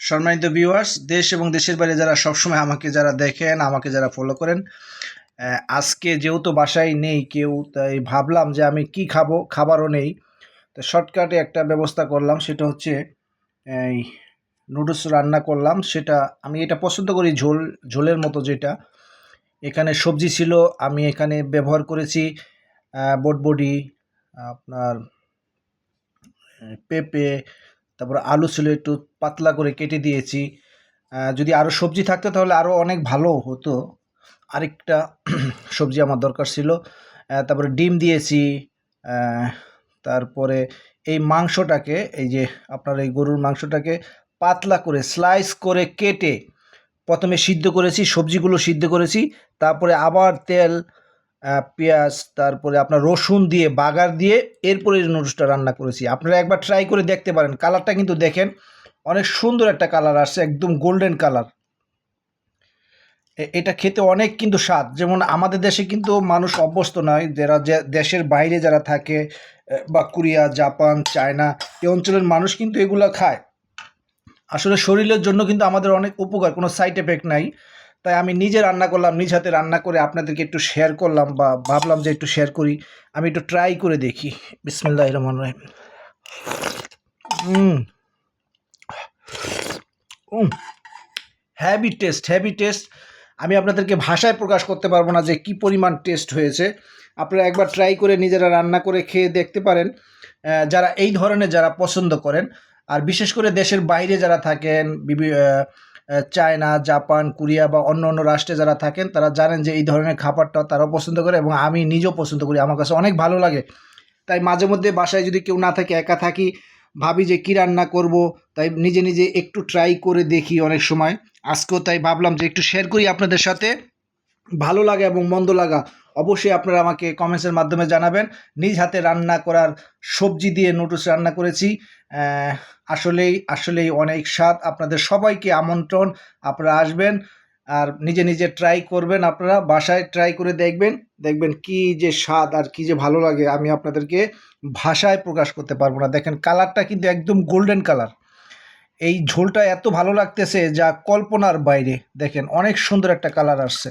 সম্মানিত ভিউয়ার্স দেশ এবং দেশের বাইরে যারা সবসময় আমাকে যারা দেখেন, আমাকে যারা ফলো করেন আজকে যেহেতু বাসায় নেই কেউ, তাই ভাবলাম যে আমি কি খাব, খাবারও নেই। তো শর্টকাটে একটা ব্যবস্থা করলাম, সেটা হচ্ছে, এই নুডলস রান্না করলাম। সেটা আমি এটা পছন্দ করি ঝোল, ঝোলের মতো যেটা। এখানে সবজি ছিল, আমি এখানে ব্যবহার করেছি বটবডি, আপনার পেঁপে তারপর আলু ছিল একটু পাতলা করে কেটে দিয়েছি। যদি আরও সবজি থাকতো তাহলে আরও অনেক ভালো হতো। আরেকটা সবজি আমার দরকার ছিল। তারপরে ডিম দিয়েছি। তারপরে এই মাংসটাকে, এই যে আপনার এই গরুর মাংসটাকে পাতলা করে স্লাইস করে কেটে প্রথমে সিদ্ধ করেছি, সবজিগুলো সিদ্ধ করেছি। তারপরে আবার তেল পেঁয়াজ, তারপরে আপনার রসুন দিয়ে, বাগার দিয়ে এরপরে নুডলসটা রান্না করেছি। আপনারা একবার ট্রাই করে দেখতে পারেন। কালারটা কিন্তু দেখেন, অনেক সুন্দর একটা কালার আসছে, একদম গোল্ডেন কালার এটা খেতে অনেক কিন্তু স্বাদ। যেমন আমাদের দেশে কিন্তু মানুষ অভ্যস্ত নয়, যারা দেশের বাইরে যারা থাকে বা কোরিয়া, জাপান, চায়না এই অঞ্চলের মানুষ কিন্তু এগুলো খায়। আসলে শরীরের জন্য কিন্তু আমাদের অনেক উপকার, কোনো সাইড এফেক্ট নাই। তাই আমি নিজে রান্না করলাম, নিজ হাতে রান্না করে আপনাদেরকে একটু শেয়ার করলাম বা ভাবলাম যে একটু শেয়ার করি। আমি একটু ট্রাই করে দেখি। বিসমিল্লাহ রহমান রহিম। Hmm heavy test heavy test আমি আপনাদেরকে ভাষায় প্রকাশ করতে পারব না যে কি পরিমাণ টেস্ট হয়েছে। আপনারা একবার ট্রাই করে নিজেরা রান্না করে খেয়ে দেখতে পারেন। যারা এই ধরনের যারা পছন্দ করেন, আর বিশেষ করে দেশের বাইরে যারা থাকেন চায়না, জাপান, কোরিয়া বা অন্য অন্য রাষ্ট্রে যারা থাকেন, তারা জানেন যে এই ধরনের খাবারটা তারাও পছন্দ করে এবং আমি নিজেও পছন্দ করি। আমার কাছে অনেক ভালো লাগে। তাই মাঝে মধ্যে বাসায় যদি কেউ না থাকে, একা থাকি, ভাবি যে কী রান্না করব, তাই নিজে নিজে একটু ট্রাই করে দেখি অনেক সময়। আজকেও তাই ভাবলাম যে একটু শেয়ার করি আপনাদের সাথে। ভালো লাগা এবং মন্দ লাগা অবশ্যই আপনারা আমাকে কমেন্টসের মাধ্যমে জানাবেন। নিজ হাতে রান্না করার সবজি দিয়ে নুডলস রান্না করেছি। আসলেই আসলেই অনেক স্বাদ। আপনাদের সবাইকে আমন্ত্রণ। আপনারা আসবেন আর নিজে নিজে ট্রাই করবেন আপনারা। বাসায় ট্রাই করে দেখবেন। দেখবেন কি যে স্বাদ আর কি যে ভালো লাগে। আমি আপনাদেরকে ভাষায় প্রকাশ করতে পারব না। দেখেন কালারটা কিন্তু একদম গোল্ডেন কালার এই ঝোলটা এত ভালো লাগতেছে যা কল্পনার বাইরে। দেখেন অনেক সুন্দর একটা কালার আসছে।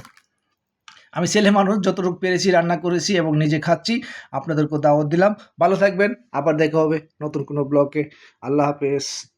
আমি ছেলে মানুষ যতটুকু পেরেছি, রান্না করেছি এবং নিজে খাচ্ছি, আপনাদেরকেও দাওয়াত দিলাম। ভালো থাকবেন, আবার দেখা হবে নতুন কোনো ব্লগে। আল্লাহ হাফেজ।